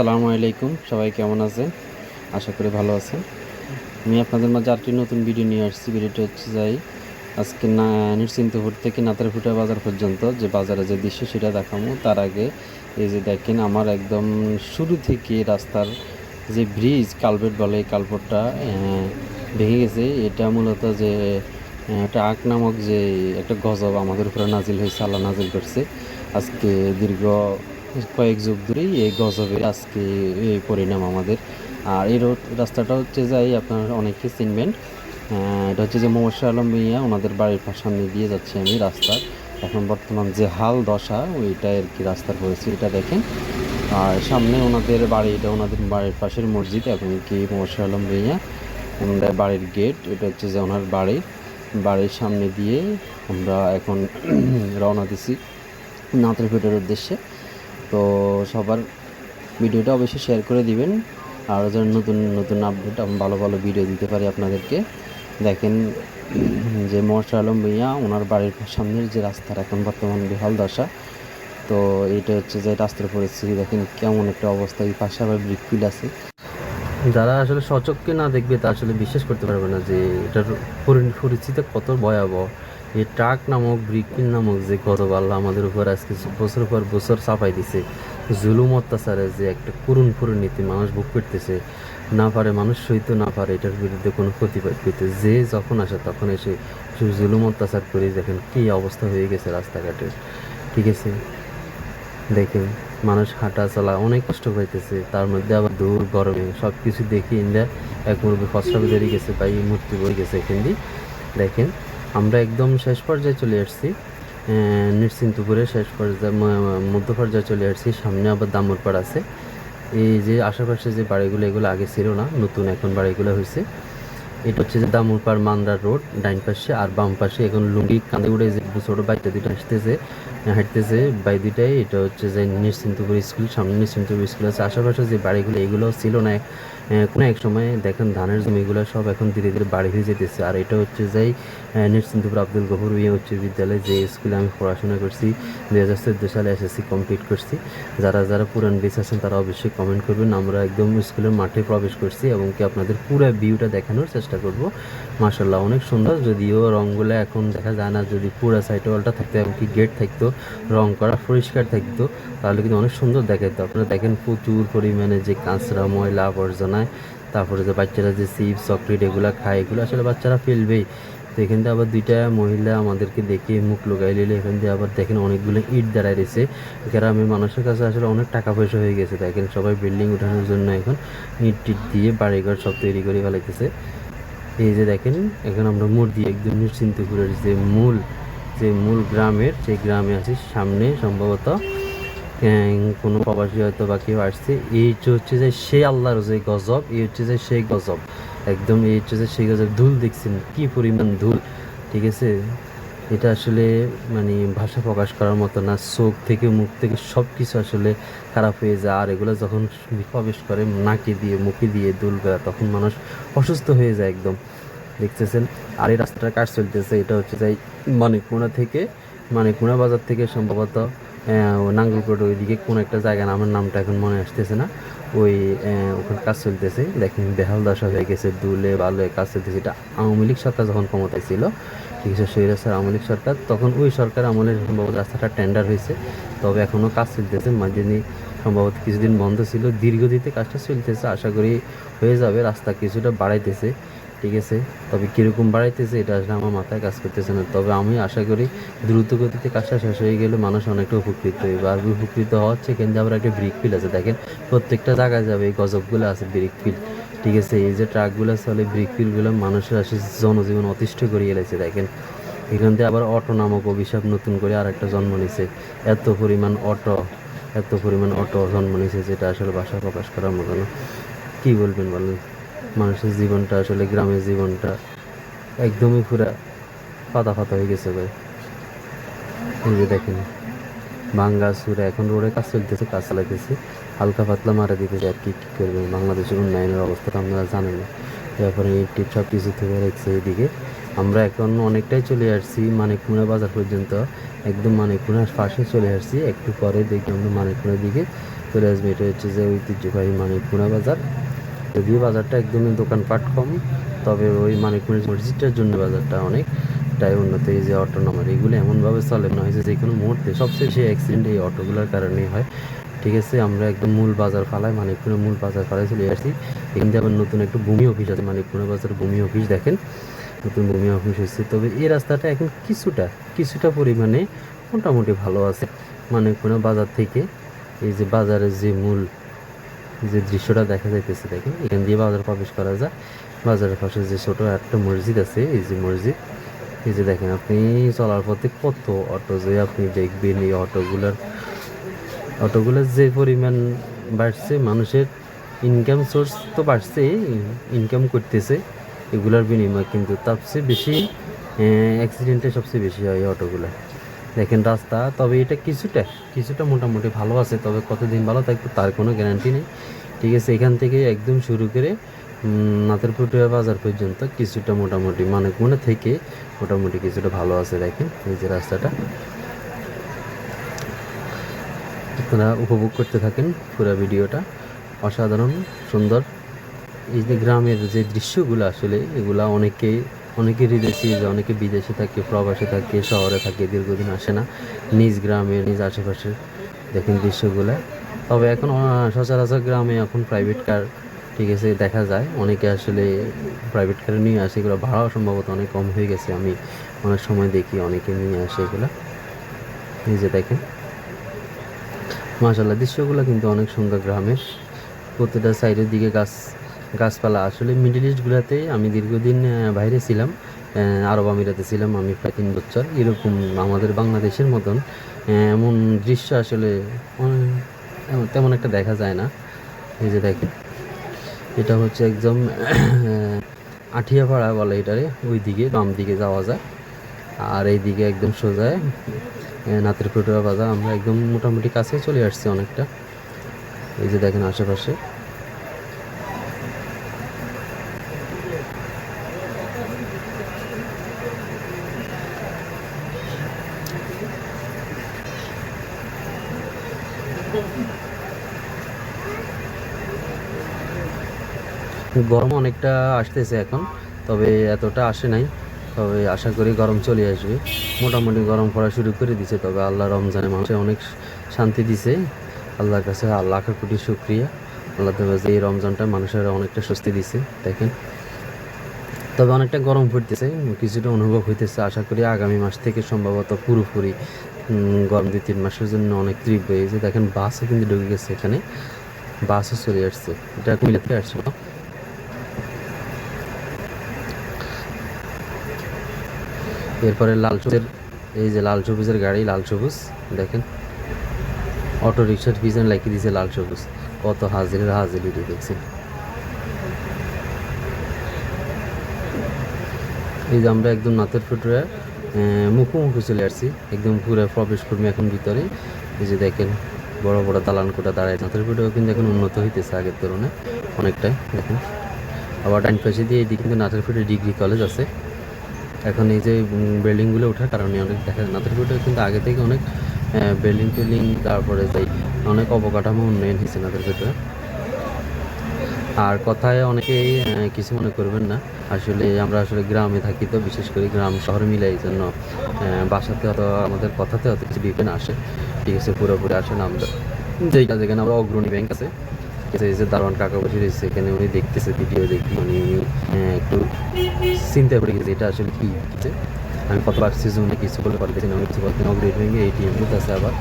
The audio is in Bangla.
আসসালামু আলাইকুম। সবাই কেমন আছেন? আশা করি ভালো আছেন। আমি আপনাদের মাঝে আরেকটি নতুন ভিডিও নিয়ে আসছি। ভিডিওটা হচ্ছে যাই আজকে না নিশ্চিন্তপুর থেকে নাতারফুটা বাজার পর্যন্ত যে বাজারে যে দৃশ্য সেটা দেখাবো। তার আগে এই যে দেখেন আমার একদম শুরু থেকে রাস্তার যে ব্রিজ কালভেট বলে এই কালভেটটা ভেঙে গেছে। এটা মূলত যে আহ, একটা আক নামক যে একটা গজব আমাদের উপরে নাজিল হয়েছে আল্লাহ নাজিল করছে। আজকে দীর্ঘ কয়েক যুগ ধরেই এই গজবের আজকে পরিণাম আমাদের। আর এই রোড, রাস্তাটা হচ্ছে যাই আপনারা অনেকে চিনবেন। এটা হচ্ছে যে মোহাম্মদ আলম মিয়া, ওনাদের বাড়ির সামনে দিয়ে যাচ্ছি আমি রাস্তার এখন বর্তমান যে হাল দশা, ওইটা আর কি রাস্তার হয়েছে, এটা দেখেন। আর সামনে ওনাদের বাড়ি, এটা ওনাদের বাড়ির পাশের মসজিদ, এবং কি মোহাম্মদ আলম মিয়া, ওনাদের বাড়ির গেট, এটা হচ্ছে যে ওনার বাড়ি। বাড়ির সামনে দিয়ে আমরা এখন রওনা দিছি নাতরফেটের উদ্দেশ্যে। তো সবার ভিডিওটা অবশ্যই শেয়ার করে দিবেন। আর যেন নতুন নতুন আপডেট আমি, ভালো ভালো ভিডিও দিতে পারি আপনাদেরকে, দেখেন যে মোহাম্মদ আলম ভুইয়া, ওনার বাড়ির সামনের যে রাস্তার এখন বর্তমান বেহাল দশা, তো এটা হচ্ছে যে রাস্তার পরিস্থিতি। দেখেন কেমন একটা অবস্থা, এই পাশে আবার ব্রিকফিল আছে। যারা আসলে সচক্ষে না দেখবে তা আসলে বিশ্বাস করতে পারবে না যে এটার পরি- পরিস্থিতি কত ভয়াবহ। এই ট্রাক নামক ব্রিকফিল নামক যে গত আল্লাহ আমাদের উপর আজকে বছর পর বছর চাপাই দিছে, জুলুম অত্যাচারে যে একটা করুণ পরিণতি মানুষ ভোগ করতেছে, না পারে মানুষ সইতে না পারে, এটার বিরুদ্ধে কোনো প্রতিবাদ করতে যে যখন আসে তখন এসে জুলুম অত্যাচার করে দেখেন কী অবস্থা হয়ে গেছে রাস্তাঘাটের ঠিক আছে? দেখেন, মানুষ হাঁটা চলা অনেক কষ্ট পাইতেছে, তার মধ্যে আবার দূর গরমে সব কিছু দেখি ইন্ডিয়া এক মুরব্বী ফসলা বেরিয়ে গেছে বা এই মূর্তি বই গেছে এখান দিয়ে। দেখেন আমরা একদম শেষ পর্যায়ে চলে আসছি। নিশ্চিন্তপুরের শেষ পর্যায়ে মধ্য পর্যায়ে চলে আসছি। সামনে আবার দামরপাড় আছে। এই যে আশেপাশে যে বাড়িগুলো, এগুলো আগে ছিল না, নতুন এখন বাড়িগুলো হয়েছে। এটা হচ্ছে যে দামুরপাড় মান্দার রোড, ডাইন পাশে আর বাম পাশে। এখন লুঙ্গি কাঁদে উড়ে যে ছোটো বাইকটা দুটো আসতেছে হাঁটতেছে। বাই দুইটাই, এটা হচ্ছে যে নিশ্চিন্তপুর স্কুল, সামনে নিশ্চিন্তপুর স্কুল আছে। আশেপাশে যে বাড়িগুলো এগুলো ছিল না কোনো এক সময় দেখেন ধানের জমিগুলো সব এখন ধীরে ধীরে বাড়ি হয়ে যেতেছে। আর এটা হচ্ছে যে আহ, নিশ্চিন্তপুর আব্দুল গফুর ইয়ে উচ্চ বিদ্যালয় যে স্কুলে আমি পড়াশোনা করছি দুই হাজার চোদ্দ সালে এসএসসি কমপ্লিট করছি। যারা যারা পুরান বেস আছেন তারা অবশ্যই কমেন্ট করবেন। আমরা একদম স্কুলের মাঠে প্রবেশ করছি এবং কি আপনাদের পুরো ভিউটা দেখানোর চেষ্টা করব। মার্শাল্লাহ অনেক সুন্দর। যদিও রঙগুলো এখন দেখা যায় না যদি পুরো সাইড ওয়ালটা থাকতো এবং কি গেট থাকতো রং করা পরিষ্কার থাকতো তাহলে কিন্তু অনেক সুন্দর দেখাতো আপনারা দেখেন প্রচুর পরিমাণে যে কাঁচরা ময়লা আবর্জনায় তারপরে যে বাচ্চারা যে চিপস চকলেট এগুলো খায়, এগুলো আসলে বাচ্চারা ফেলবেই। তো এখান থেকে আবার দুইটা মহিলা আমাদেরকে দেখে মুখ লোকাই নিলে, এখান দিয়ে আবার দেখেন অনেকগুলো ইট দাঁড়ায় রয়েছে। গ্রামের মানুষের কাছে আসলে অনেক টাকা পয়সা হয়ে গেছে, দেখেন সবাই বিল্ডিং উঠানোর জন্য এখন ইট টিট দিয়ে বাড়িঘর সব তৈরি করে ফেলাইতেছে। এই যে দেখেন, এখন আমরা মূর্তি একদম নিশ্চিন্তপুরের যে মূল যে মূল গ্রামের সেই গ্রামে আছি সামনে সম্ভবত কোনো প্রবাসী হয়তো বা কেউ আসছে, এই হচ্ছে যে সেই আল্লাহর যে গজব, এই হচ্ছে যে সেই গজব। একদম এই হচ্ছে যে সেই গজব। ধুল দেখছেন কি পরিমাণ ধুল, ঠিক আছে? এটা আসলে মানে ভাষা প্রকাশ করার মতো না, চোখ থেকে, মুখ থেকে সব কিছু আসলে খারাপ হয়ে যায়। আর এগুলো যখন প্রবেশ করে নাকে দিয়ে, মুখে দিয়ে দুল তখন মানুষ অসুস্থ হয়ে যায় একদম, দেখতেছেন? আর এই রাস্তাটার কাজ চলতেছে, এটা হচ্ছে যাই মানিকমোড়া থেকে মানে মানিকমোড়া বাজার থেকে সম্ভবত নাঙ্গলকোট ওইদিকে কোন একটা জায়গা আমার নামটা এখন মনে আসতেছে না। ওই ওখানে কাজ চলতেছে। দেখেন, বেহাল দশা হয়ে গেছে, দুলে বালে কাজ চলতেছে। এটা আওয়ামী লীগ সরকার যখন ক্ষমতায় ছিল, ঠিক আছে, সেই রাস্তার আওয়ামী লীগ সরকার, তখন ওই সরকার আমলের সম্ভবত রাস্তাটা টেন্ডার হয়েছে। তবে এখনও কাজ চলতেছে। মাঝে সম্ভবত কিছুদিন বন্ধ ছিল। দীর্ঘদিতে কাজটা চলতেছে, আশা করি হয়ে যাবে। রাস্তা কিছুটা বাড়াইতেছে। ঠিক আছে তবে কীরকম বাড়াইতেছে এটা আসলে আমার মাথায় কাজ করতেছে না। তবে আমি আশা করি দ্রুত গতিতে কাজটা শেষ হয়ে গেলে মানুষ অনেকটা উপকৃত হইবে। আর উপকৃত হচ্ছে এখানে আবার একটা ব্রিক ফিল আছে। দেখেন, প্রত্যেকটা জায়গায় যাবে এই গজবগুলো আছে ব্রিক ফিল ঠিক আছে, এই যে ট্রাকগুলো চলে ব্রিক ফিলগুলো মানুষের আসে জনজীবন অতিষ্ঠ করিয়ে গেছে দেখেন, এখান থেকে আবার অটো নামক অভিশাপ নতুন করে আর একটা জন্ম নিছে। এত পরিমাণ অটো, এত পরিমাণ অটো জন্ম নিছে যেটা আসলে ভাষা প্রকাশ করার মতো না। কী বলবেন বলেন? মানুষের জীবনটা, আসলে গ্রামের জীবনটা একদমই পুরা পাতা ফাতা হয়ে গেছে ভাই। এই যে দেখেন ভাঙ্গা সুরা, এখন রোডে কাজ চলতেছে, কাজ চালাইতেছে। হালকা পাতলা মারা দিতেছে আর কি, কী করবে? বাংলাদেশের উন্নয়নের অবস্থাটা আপনারা জানেন। না তারপরে টিপ সব কিছু থেকে রেখেছে এইদিকে। আমরা এখন অনেকটাই চলে আসছি মানিকপুরা বাজার পর্যন্ত। একদম মানিকপুরার পাশে চলে আসছি। একটু পরে দেখি আমরা মানিকপুরের দিকে তুরাজমি এটা হচ্ছে যে ঐতিহ্যবাহী মানিকপুরা বাজার। যদিও বাজারটা একদমই দোকানপাট কম, তবে ওই মানিকপুর মসজিদটার জন্য বাজারটা অনেকটাই উন্নত। এই যে অটো নাম্বার এগুলো এমনভাবে চলে মনে হয়েছে যে কোনো মুহূর্তে সবচেয়ে বেশি অ্যাক্সিডেন্ট এই অটোগুলোর কারণেই হয়। ঠিক আছে, আমরা একদম মূল বাজার ফালাই মানিকপুরের মূল বাজার ফালাই চলে আসছি। এখান আবার নতুন একটা ভূমি অফিস আছে, মানিকপুরের বাজার ভূমি অফিস দেখেন। নতুন ভূমি অফিস হয়েছে, তবে এই রাস্তাটা এখন কিছুটা কিছুটা পরিমাণে মোটামুটি ভালো আছে। মানিকপুরের বাজার থেকে এই যে বাজারের যে মূল যে দৃশ্যটা দেখা যাইতেছে, দেখেন, এখান দিয়ে বাজার প্রবেশ করা যায়। বাজারের পাশে যে ছোট একটা মসজিদ আছে, এই যে মসজিদ, এই যে দেখেন, আপনি চলার পথে কত অটো যে আপনি দেখবেন এই অটোগুলোর। অটোগুলোর যে পরিমাণ বাড়ছে, মানুষের ইনকাম সোর্স তো বাড়ছে ইনকাম করতেছে, এগুলোর বিনিময় কিন্তু তার চেয়ে বেশি অ্যাক্সিডেন্টে সবচেয়ে বেশি হয় অটোগুলো। দেখেন রাস্তা, তবে এটা কিছুটা কিছুটা মোটামুটি ভালো আছে, তবে কতদিন ভালো থাকবে তার কোনো গ্যারান্টি নেই। ঠিক আছে, এখান থেকে একদম শুরু করে নাতেরপুটিয়া বাজার পর্যন্ত কিছুটা মোটামুটি মানে মনে থেকে মোটামুটি কিছুটা ভালো আছে, দেখেন, এই যে রাস্তাটা। আপনারা উপভোগ করতে থাকেন পুরো ভিডিওটা। অসাধারণ, সুন্দর। এই যে গ্রামের যে দৃশ্যগুলো আসলে, এগুলা অনেকে দেশে যে অনেকে বিদেশে থাকে, প্রবাসে থাকে, শহরে থাকে, দীর্ঘদিন আসে না, নিজ গ্রামে, নিজ আশেপাশে দেখেন দৃশ্যগুলো। তবে এখন সচরাচর গ্রামে এখন প্রাইভেট কার ঠিক আছে, দেখা যায়। অনেকে আসলে প্রাইভেট কারে নিয়ে আসে, এগুলো ভাড়াও সম্ভবত অনেক কম হয়ে গেছে। আমি অনেক সময় দেখি অনেকে নিয়ে আসে এগুলো। নিজে দেখেন। মাশাল্লাহ দৃশ্যগুলো কিন্তু অনেক সুন্দর গ্রামের। প্রতিটা সাইডের দিকে গাছ গাছপালা। আসলে মিডিল ইস্টগুলোতে আমি দীর্ঘদিন বাইরে ছিলাম আরব আমিরাতে ছিলাম আমি প্রায় তিন বছর। এরকম আমাদের বাংলাদেশের মতন এমন দৃশ্য আসলে তেমন একটা দেখা যায় না। এই যে দেখেন, এটা হচ্ছে একদম আঠিয়াপাড়া বলে এটারে ওই দিকে বাম দিকে যাওয়া যায়। আর এই দিকে একদম সোজায় নাতের পেটুয়া বাজার। আমরা একদম মোটামুটি কাছে চলে আসছি অনেকটা। এই যে দেখেন আশেপাশে। গরম অনেকটা আসতেছে এখন, তবে এতটা আসে নাই। তবে আশা করি গরম চলে আসবে। মোটামুটি গরম পড়া শুরু করে দিছে, তবে আল্লাহ রমজানে মানুষের অনেক শান্তি দিছে। আল্লাহর কাছে লাখ কোটি শুক্রিয়া। আল্লাহ তবে এই রমজানটা মানুষের অনেকটা স্বস্তি দিছে, দেখেন। তবে অনেকটা গরম পড়তেছে, কিছুটা অনুভব হইতেছে। আশা করি আগামী মাস থেকে সম্ভবত পুরোপুরি গরম দুই তিন মাসের জন্য অনেক তীব্র যে দেখেন বাসও কিন্তু ঢুকে গেছে এখানে। বাসও চলে আসছে। এটা কুমিল্লা থেকে আসছে। এরপরে লাল সবুজের, এই যে লাল সবুজের গাড়ি, লাল সবুজ, দেখেন। অটো রিক্সার পিছনে লাগিয়ে দিয়েছে লাল সবুজ। কত হাজিরের হাজিরি দেখছেন। এই যে আমরা একদম নাতের ফুটুরে মুখোমুখি চলে আসছি। একদম পুরো প্রবেশ কর্মী এখন ভিতরে। এই যে দেখেন, বড় বড় দালান কোটা দাঁড়ায় নাতের ফুটেও কিন্তু এখন উন্নত হইতেছে আগের তুলনায়। অনেকটাই, দেখেন। আবার ডাইন পাশে দিয়ে এইদিকে কিন্তু নাতের ফুটে ডিগ্রি কলেজ আছে। এখন এই যে বিল্ডিংগুলো ওঠার কারণে অনেক দেখা যায়। নাথেরপুরে কিন্তু আগে থেকে অনেক বিল্ডিং টিল্ডিং তারপরে যাই অনেক অবকাঠামো উন্নয়ন হয়েছে নাথেরপুরে আর কথায় অনেকেই কিছু মনে করবেন না। আসলে আমরা আসলে গ্রামে থাকি তো বিশেষ করে গ্রাম শহর মিলে এই জন্য বাসাতে অত আমাদের কথাতে অত কিছু ডিপেন্ড আসে। ঠিক আছে পুরোপুরি আসে না আমরা। যেই এখানে আমরা অগ্রণী ব্যাংক আছে, এই দারোয়ান কাকা বসে রয়েছে। এখানে উনি দেখতেছে ভিডিও দেখি উনি আহ, একটু চিন্তা করে গেছে এটা আসলে কি আমি কত ভাবছি যে উনি কিছু বলে পারতেছি না উনি কিছু বলতেন অগ্রণী ব্যাংকে এটিএম বুথ আছে আবার।